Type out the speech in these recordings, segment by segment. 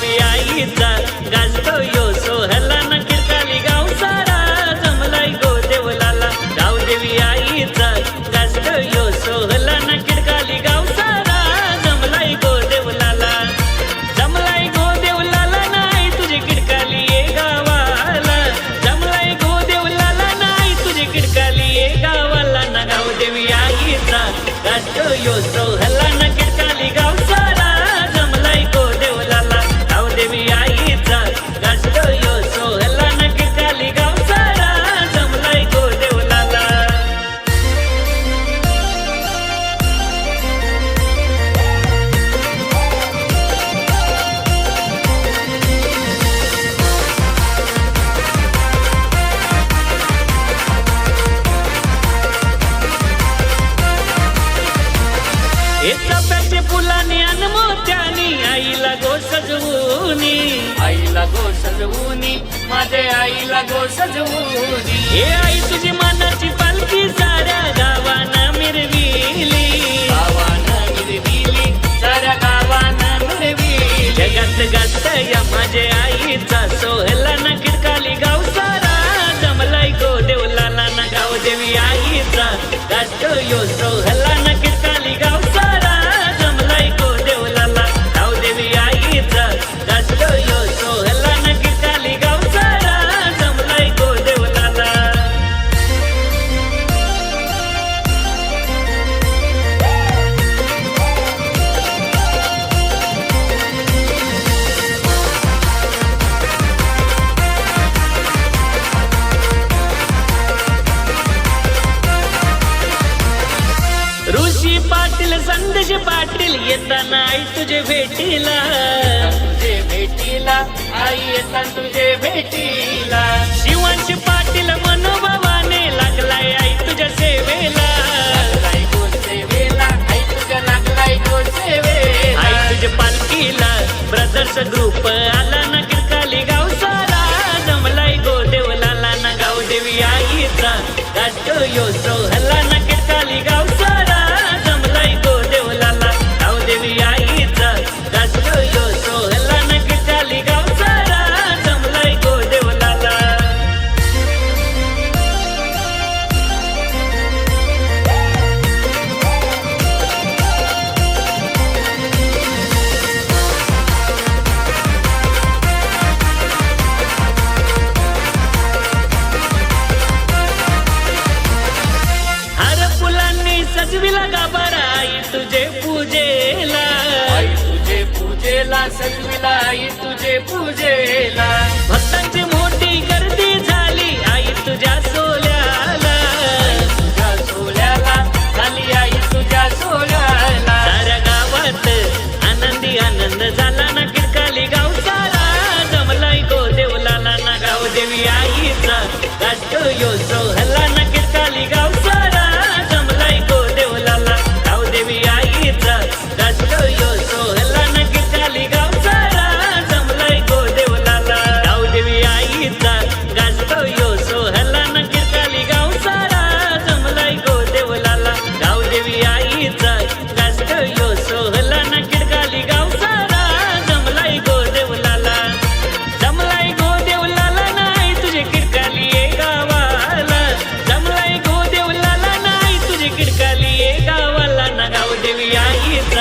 baby, I eat that. एका प्याचे फुलाने अन मोत्यानी आईला गो सजवूनी. आईला गो सजवूनी माझे आईला गो सजवूनी. हे आई तुझी मानाची पालखी साऱ्या गावानं मिरविली. गावानं मिरविली साऱ्या गावानं मिरविली. जगात गात या माझे आईचा सोहला न किरकाली गाव सारा. जमलाय गो देवलाला ना गाव देवी आईचा. गात यो सोहला ऋषी पाटील संदेश पाटील येताना आई तुझे भेटीला. तुझे भेटीला आई येता तुझे भेटीला. शिवांश पाटील मनोभावाने लागलाय आई तुझ्या सेवेला. लागलाय सेवेला? आई तुझ्या लागलाय गो सेवेला? आई तुझ्या पालखीला ब्रदर्स ग्रुप आला ना किरकाली गाव सारा जमलाय गो देवलाला ना गाव देवी आईचा गातो यो सोहला तुझे पूजे.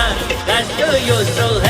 तुझे किरकाली ये गावाला